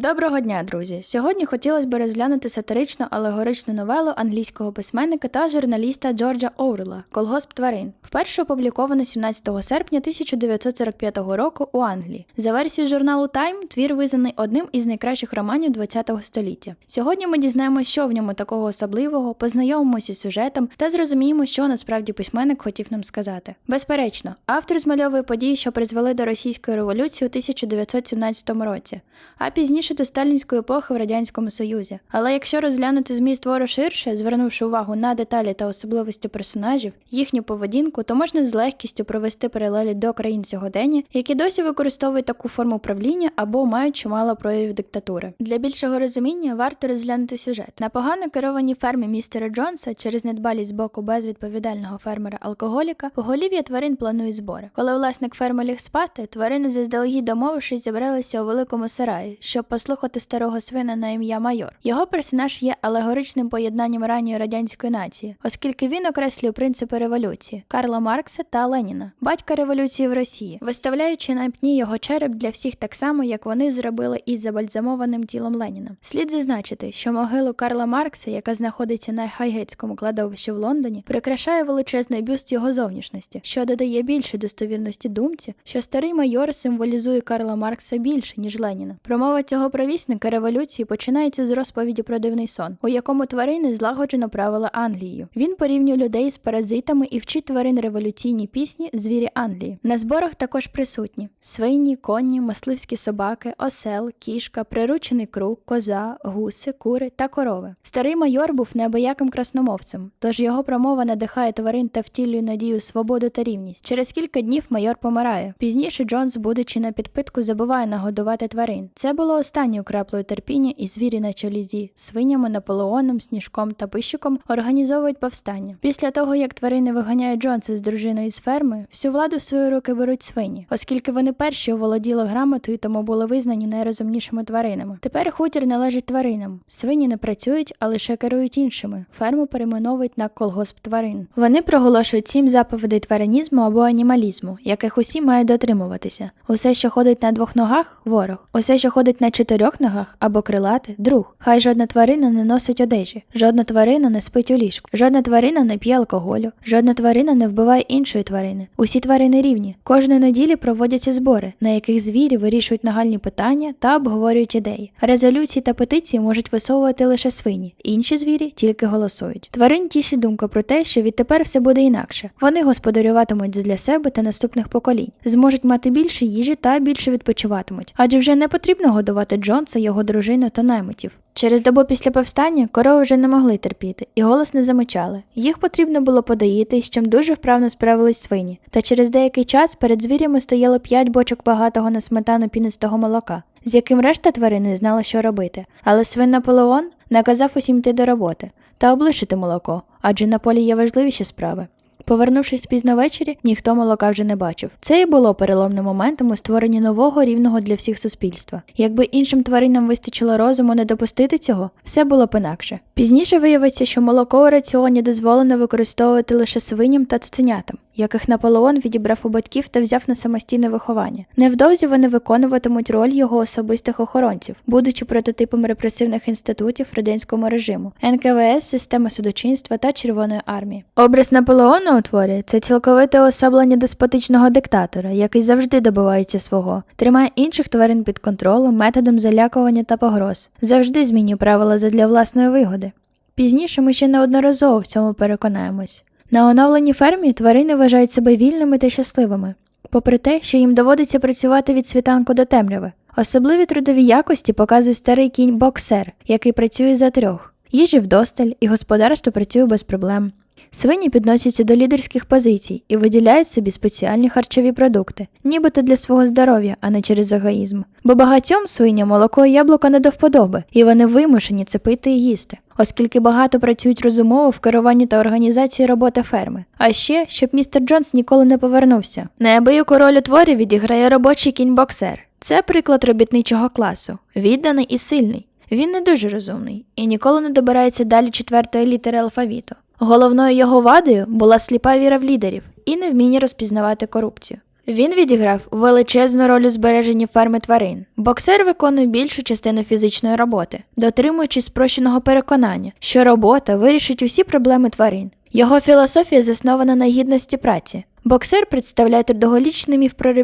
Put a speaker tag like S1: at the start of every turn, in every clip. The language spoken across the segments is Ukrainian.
S1: Доброго дня, друзі! Сьогодні хотілося б розглянути сатирично алегоричну новелу англійського письменника та журналіста Джорджа Оурла Колгосп тварин, вперше опубліковано 17 серпня 1945 року у Англії. За версією журналу Time твір визнаний одним із найкращих романів ХХ століття. Сьогодні ми дізнаємося, що в ньому такого особливого, познайомимося з сюжетом та зрозуміємо, що насправді письменник хотів нам сказати. Безперечно, автор змальовує події, що призвели до російської революції у 1917 році, а пізніше до сталінської епохи в радянському Союзі. Але якщо розглянути зміст твору ширше, звернувши увагу на деталі та особливості персонажів, їхню поведінку, то можна з легкістю провести паралелі до країн сьогодення, які досі використовують таку форму правління або мають чимало проявів диктатури. Для більшого розуміння варто розглянути сюжет. На погано керованій фермі містера Джонса через недбалість з боку безвідповідального фермера-алкоголіка поголів'я тварин планує збори. Коли власник ферми ліг спати, тварини заздалегідь домовившись зібралися у великому сараї, щоб послухати старого свина на ім'я майор. Його персонаж є алегоричним поєднанням ранньої радянської нації, оскільки він окреслює принципи революції Карла Маркса та Леніна, батька революції в Росії, виставляючи на пні його череп для всіх так само, як вони зробили із забальзамованим тілом Леніна. Слід зазначити, що могилу Карла Маркса, яка знаходиться на Хайгетському кладовищі в Лондоні, прикрашає величезний бюст його зовнішності, що додає більше достовірності думці, що старий майор символізує Карла Маркса більше ніж Леніна. Промова цього провісника революції починається з розповіді про дивний сон, у якому тварини злагоджено правила Англією. Він порівнює людей з паразитами і вчить тварин революційні пісні звірі Англії. На зборах також присутні свині, коні, мисливські собаки, осел, кішка, приручений круг, коза, гуси, кури та корови. Старий майор був неабияким красномовцем, тож його промова надихає тварин та втілює надію свободу та рівність. Через кілька днів майор помирає. Пізніше Джонс, будучи на підпитку, забуває нагодувати тварин. Це було останньою краплею терпіння, і звірі на чолі зі свинями, Наполеоном, Сніжком та Пищиком організовують повстання. Після того, як тварини виганяють Джонса з дружиною з ферми, всю владу в свої руки беруть свині, оскільки вони перші оволоділи грамотою, тому були визнані найрозумнішими тваринами. Тепер хутір належить тваринам. Свині не працюють, а лише керують іншими. Ферму перейменовують на колгосп тварин. Вони проголошують сім заповідей тваринізму або анімалізму, яких усі мають дотримуватися. Усе, що ходить на двох ногах ворог. Усе, що ходить на чотирьох ногах або крилати друг. Хай жодна тварина не носить одежі, жодна тварина не спить у ліжку, жодна тварина не п'є алкоголю, жодна тварина не вбиває іншої тварини. Усі тварини рівні. Кожної неділі проводяться збори, на яких звірі вирішують нагальні питання та обговорюють ідеї. Резолюції та петиції можуть висовувати лише свині, інші звірі тільки голосують. Тварин тішить думка про те, що відтепер все буде інакше. Вони господарюватимуть для себе та наступних поколінь, зможуть мати більше їжі та більше відпочиватимуть, адже вже не потрібно годувати Джонса, його дружину та наймитів. Через добу після повстання корови вже не могли терпіти і голосно замичали. Їх потрібно було подоїти, з чим дуже вправно справились свині. Та через деякий час перед звірями стояло п'ять бочок багатого на сметану пінистого молока, з яким решта тварин не знала, що робити. Але свин Наполеон наказав усім йти до роботи та облишити молоко, адже на полі є важливіші справи. Повернувшись пізно ввечері, ніхто молока вже не бачив. Це і було переломним моментом у створенні нового рівного для всіх суспільства. Якби іншим тваринам вистачило розуму не допустити цього, все було б інакше. Пізніше виявиться, що молоко у раціоні дозволено використовувати лише свиням та цуценятам, яких Наполеон відібрав у батьків та взяв на самостійне виховання. Невдовзі вони виконуватимуть роль його особистих охоронців, будучи прототипом репресивних інститутів радянського режиму, НКВС, системи судочинства та Червоної армії. Образ Наполеона у творі це цілковите особлення деспотичного диктатора, який завжди добивається свого, тримає інших тварин під контролем методом залякування та погроз, завжди змінює правила задля власної вигоди. Пізніше ми ще неодноразово в цьому переконаємось. На оновленій фермі тварини вважають себе вільними та щасливими, попри те, що їм доводиться працювати від світанку до темряви. Особливі трудові якості показує старий кінь боксер, який працює за трьох. Їжі вдосталь, і господарство працює без проблем. Свині підносяться до лідерських позицій і виділяють собі спеціальні харчові продукти, нібито для свого здоров'я, а не через егоїзм. Бо багатьом свиням молоко і яблука не до вподоби, і вони вимушені це пити і їсти, оскільки багато працюють розумово в керуванні та організації роботи ферми. А ще, щоб містер Джонс ніколи не повернувся. Неабияку роль у творі відіграє робочий кінь-боксер. Це приклад робітничого класу, відданий і сильний. Він не дуже розумний і ніколи не добирається далі четвертої літери алфавіту. Головною його вадою була сліпа віра в лідерів і невміння розпізнавати корупцію. Він відіграв величезну роль у збереженні ферми тварин. Боксер виконує більшу частину фізичної роботи, дотримуючись спрощеного переконання, що робота вирішить усі проблеми тварин. Його філософія заснована на гідності праці. Боксер представляє трудоголічний міф про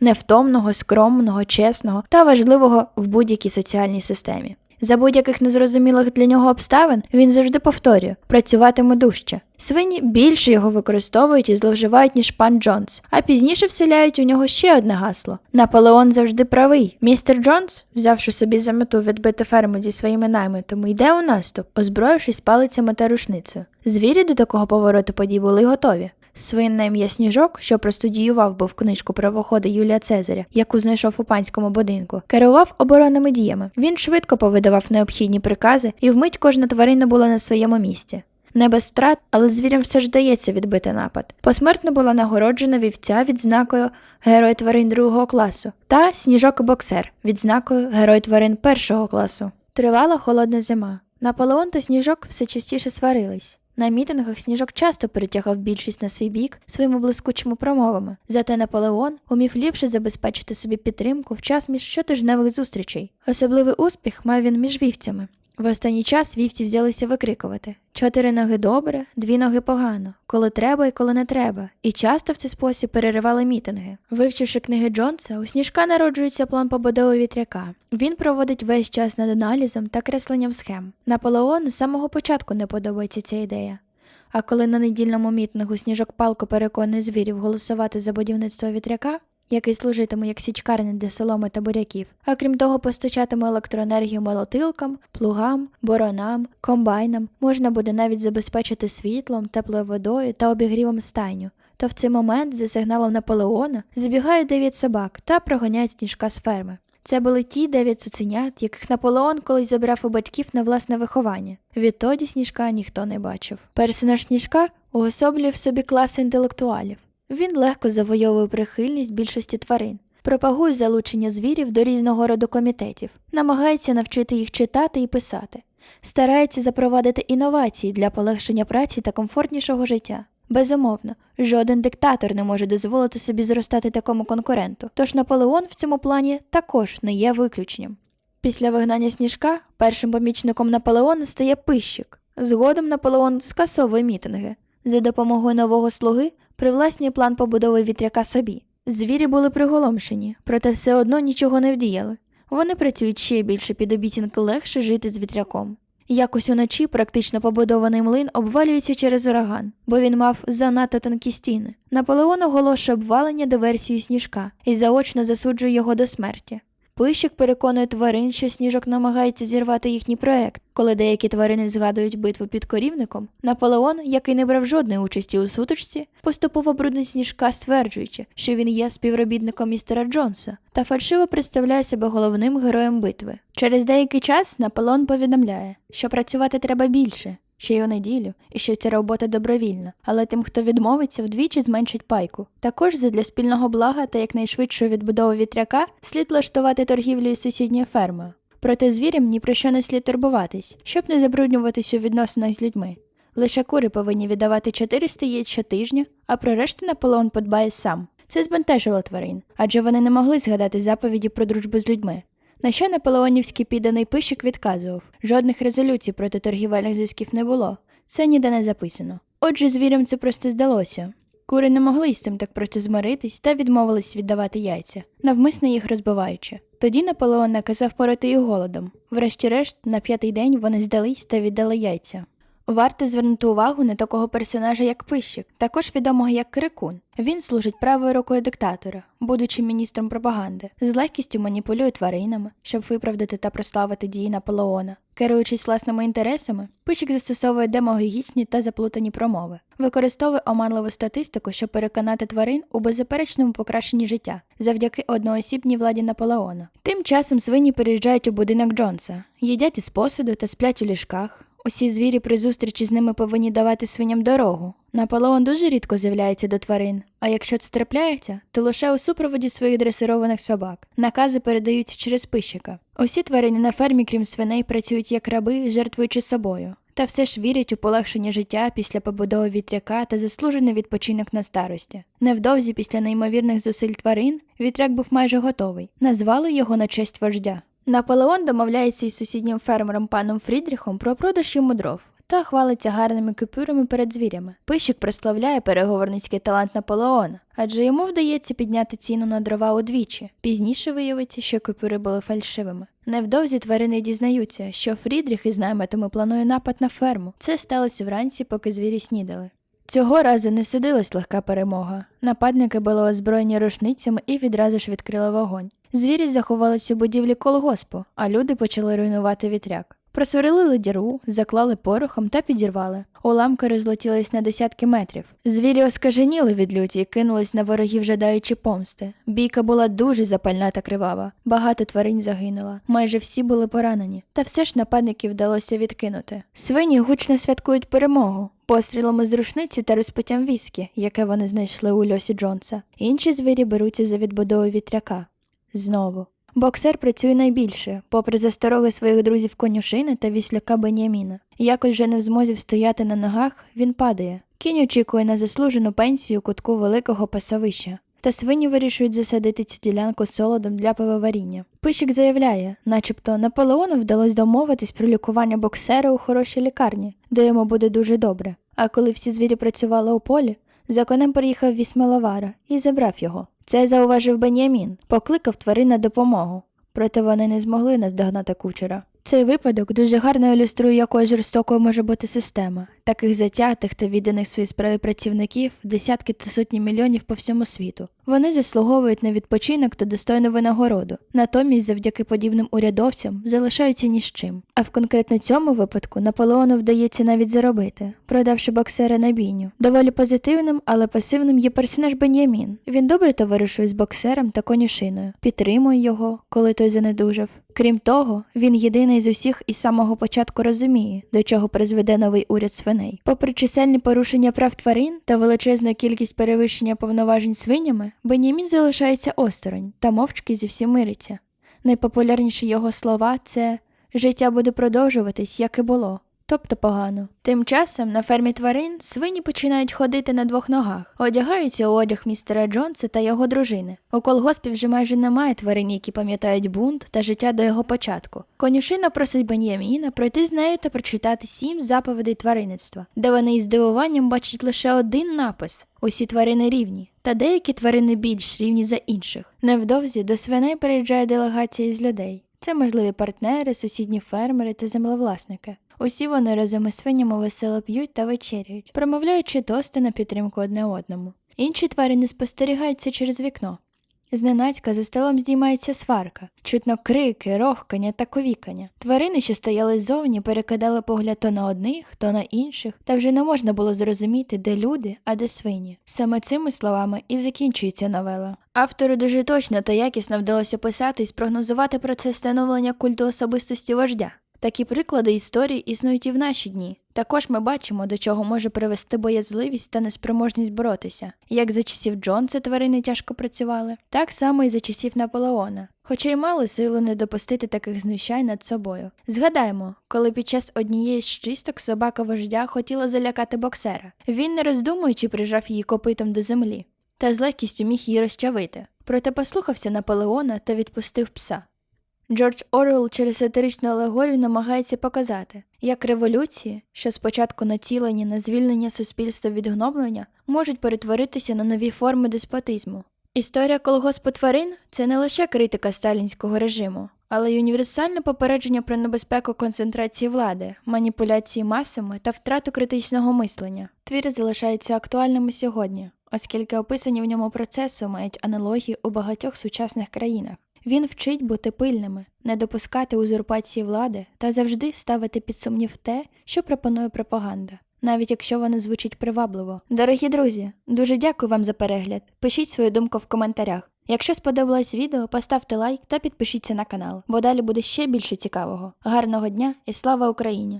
S1: невтомного, скромного, чесного та важливого в будь-якій соціальній системі. За будь-яких незрозумілих для нього обставин він завжди повторює працюватиме дужче. Свині більше його використовують і зловживають, ніж пан Джонс, а пізніше вселяють у нього ще одне гасло. Наполеон завжди правий. Містер Джонс, взявши собі за мету відбити ферму зі своїми наймитами, йде у наступ, озброївшись палицями та рушницею. Звірі до такого повороту подій були готові. Свин на ім'я Сніжок, що простудіював був книжку про походи Юлія Цезаря, яку знайшов у панському будинку, керував оборонними діями. Він швидко повидавав необхідні прикази, і вмить кожна тварина була на своєму місці. Не без втрат, але звірям все ж вдається відбити напад. Посмертно була нагороджена вівця відзнакою Герой тварин другого класу та сніжок боксер відзнакою Герой тварин першого класу. Тривала холодна зима. Наполеон та сніжок все частіше сварились. На мітингах сніжок часто перетягав більшість на свій бік своїми блискучими промовами. Зате Наполеон умів ліпше забезпечити собі підтримку в час між щотижневих зустрічей. Особливий успіх мав він між вівцями. В останній час вівці взялися викрикувати чотири ноги добре, дві ноги погано, коли треба і коли не треба, і часто в цей спосіб переривали мітинги. Вивчивши книги Джонса, у сніжка народжується план побудови вітряка. Він проводить весь час над аналізом та кресленням схем. Наполеону з самого початку не подобається ця ідея. А коли на недільному мітингу сніжок палко переконує звірів голосувати за будівництво вітряка, який служитиме як січкарня для соломи та буряків, а крім того, постачатиме електроенергію молотилкам, плугам, боронам, комбайнам, можна буде навіть забезпечити світлом, теплою водою та обігрівом стайню. То в цей момент, за сигналом Наполеона, забігають дев'ять собак та проганяють сніжка з ферми. Це були ті дев'ять цуценят, яких Наполеон колись забрав у батьків на власне виховання. Відтоді сніжка ніхто не бачив. Персонаж сніжка уособлює в собі класи інтелектуалів. Він легко завойовує прихильність більшості тварин, пропагує залучення звірів до різного роду комітетів, намагається навчити їх читати і писати, старається запровадити інновації для полегшення праці та комфортнішого життя. Безумовно, жоден диктатор не може дозволити собі зростати такому конкуренту, тож Наполеон в цьому плані також не є виключенням. Після вигнання сніжка першим помічником Наполеона стає пищик. Згодом Наполеон скасовує мітинги. За допомогою нового слуги привласнює план побудови вітряка собі. Звірі були приголомшені, проте все одно нічого не вдіяли. Вони працюють ще більше під обіцянки легше жити з вітряком. Якось уночі практично побудований млин обвалюється через ураган, бо він мав занадто тонкі стіни. Наполеон оголошує обвалення диверсію сніжка і заочно засуджує його до смерті. Пищик переконує тварин, що сніжок намагається зірвати їхній проект. Коли деякі тварини згадують битву під корівником, Наполеон, який не брав жодної участі у сутичці, поступово брудить сніжка, стверджуючи, що він є співробітником містера Джонса та фальшиво представляє себе головним героєм битви. Через деякий час Наполеон повідомляє, що працювати треба більше. Ще й у неділю, і що ця робота добровільна, але тим, хто відмовиться, вдвічі зменшить пайку. Також задля спільного блага та якнайшвидшої відбудови вітряка слід влаштувати торгівлю із сусідньою фермою. Проте звірям ні про що не слід турбуватись, щоб не забруднюватись у відносинах з людьми. Лише кури повинні віддавати 400 яєць щотижня, а про решту Наполеон подбає сам. Це збентежило тварин, адже вони не могли згадати заповіді про дружбу з людьми. На що наполеонівський підданий пищик відказував жодних резолюцій проти торгівельних зв'язків не було. Це ніде не записано. Отже, звірям це просто здалося. Кури не могли з цим так просто змиритись та відмовились віддавати яйця, навмисно їх розбиваючи. Тоді Наполеон наказав порати їх голодом. Врешті-решт, на п'ятий день вони здались та віддали яйця. Варто звернути увагу на такого персонажа, як пищик, також відомого як Крикун. Він служить правою рукою диктатора, будучи міністром пропаганди, з легкістю маніпулює тваринами, щоб виправдати та прославити дії Наполеона. Керуючись власними інтересами, пищик застосовує демагогічні та заплутані промови, використовує оманливу статистику, щоб переконати тварин у беззаперечному покращенні життя завдяки одноосібній владі Наполеона. Тим часом свині переїжджають у будинок Джонса, їдять із посуду та сплять у ліжках. Усі звірі при зустрічі з ними повинні давати свиням дорогу. Наполеон дуже рідко з'являється до тварин, а якщо це трапляється, то лише у супроводі своїх дресированих собак. Накази передаються через пищика. Усі тварини на фермі, крім свиней, працюють як раби, жертвуючи собою. та все ж вірять у полегшення життя після побудови вітряка та заслужений відпочинок на старості. Невдовзі після неймовірних зусиль тварин вітряк був майже готовий. Назвали його на честь вождя. Наполеон домовляється із сусіднім фермером паном Фрідріхом про продаж йому дров та хвалиться гарними купюрами перед звірями. Пищик прославляє переговорницький талант Наполеона, адже йому вдається підняти ціну на дрова удвічі. Пізніше виявиться, що купюри були фальшивими. Невдовзі тварини дізнаються, що Фрідріх із наметами планує напад на ферму. Це сталося вранці, поки звірі снідали. Цього разу не судилась легка перемога. Нападники були озброєні рушницями і відразу ж відкрили вогонь. Звірі заховалися у будівлі колгоспу, а люди почали руйнувати вітряк. Просверлили діру, заклали порохом та підірвали. Уламки розлетілись на десятки метрів. Звірі оскаженіли від люті і кинулись на ворогів, жадаючи помсти. Бійка була дуже запальна та кривава. Багато тварин загинуло. Майже всі були поранені. Та все ж нападників вдалося відкинути. Свині гучно святкують перемогу. Пострілами з рушниці та розпиттям віскі, яке вони знайшли у льосі Джонса. Інші звірі беруться за відбудову вітряка. Знову. Боксер працює найбільше, попри застороги своїх друзів конюшини та вісляка Беняміна. Якось вже не в змозі встояти на ногах, він падає. Кінь очікує на заслужену пенсію кутку великого пасовища. Та свині вирішують засадити цю ділянку солодом для пивоваріння. Пищик заявляє, начебто Наполеону вдалося домовитись про лікування боксера у хорошій лікарні, де йому буде дуже добре. А коли всі звірі працювали у полі, за конем приїхав вісьмиловара і забрав його. Це зауважив Бенямін, покликав тварин на допомогу. Проте вони не змогли наздогнати кучера. Цей випадок дуже гарно ілюструє, якою жорстокою може бути система. Таких затятих та відданих своїй справі працівників десятки та сотні мільйонів по всьому світу. Вони заслуговують на відпочинок та достойну винагороду. Натомість, завдяки подібним урядовцям, залишаються ні з чим. А в конкретно цьому випадку Наполеону вдається навіть заробити, продавши боксера на бійню. Доволі позитивним, але пасивним є персонаж Бенямін. Він добре товаришує з боксером та конюшиною, підтримує його, коли той занедужав. Крім того, він єдиний з усіх із самого початку розуміє, до чого призведе новий уряд свиней. Попри чисельні порушення прав тварин та величезну кількість перевищення повноважень свинями, Бенімін залишається осторонь та мовчки зі всім мириться. Найпопулярніші його слова це життя буде продовжуватись, як і було. Тобто погано. Тим часом на фермі тварин свині починають ходити на двох ногах, одягаються у одяг містера Джонса та його дружини. У колгоспі вже майже немає тварин, які пам'ятають бунт та життя до його початку. Конюшина просить Бен'яміна пройти з нею та прочитати сім заповідей тваринництва, де вони із здивуванням бачать лише один напис: усі тварини рівні, та деякі тварини більш рівні за інших. Невдовзі до свиней приїжджає делегація із людей. Це можливі партнери, сусідні фермери та землевласники. Усі вони разом із свинями весело п'ють та вечеряють, промовляючи тости на підтримку одне одному. Інші тварини спостерігаються через вікно. Зненацька за столом здіймається сварка, чутно крики, рохкання та ковікання. Тварини, що стояли ззовні, перекидали погляд то на одних, то на інших, та вже не можна було зрозуміти, де люди, а де свині. Саме цими словами і закінчується новела. Автору дуже точно та якісно вдалося писати і спрогнозувати процес становлення культу особистості вождя. Такі приклади історії існують і в наші дні. Також ми бачимо, до чого може привести боязливість та неспроможність боротися. Як за часів Джонса тварини тяжко працювали, так само і за часів Наполеона. Хоча й мали силу не допустити таких знущань над собою. Згадаємо, коли під час однієї з чисток собака вождя хотіла залякати боксера. Він, не роздумуючи, прижав її копитом до землі та з легкістю міг її розчавити. Проте послухався Наполеона та відпустив пса. Джордж Орвелл через сатиричну алегорію намагається показати, як революції, що спочатку націлені на звільнення суспільства від гноблення, можуть перетворитися на нові форми деспотизму. Історія колгоспу тварин це не лише критика сталінського режиму, але й універсальне попередження про небезпеку концентрації влади, маніпуляції масами та втрату критичного мислення. Твір залишається актуальним сьогодні, оскільки описані в ньому процеси мають аналогії у багатьох сучасних країнах. Він вчить бути пильними, не допускати узурпації влади та завжди ставити під сумнів те, що пропонує пропаганда, навіть якщо вона звучить привабливо. Дорогі друзі, дуже дякую вам за перегляд. Пишіть свою думку в коментарях. Якщо сподобалось відео, поставте лайк та підпишіться на канал, бо далі буде ще більше цікавого. Гарного дня і слава Україні!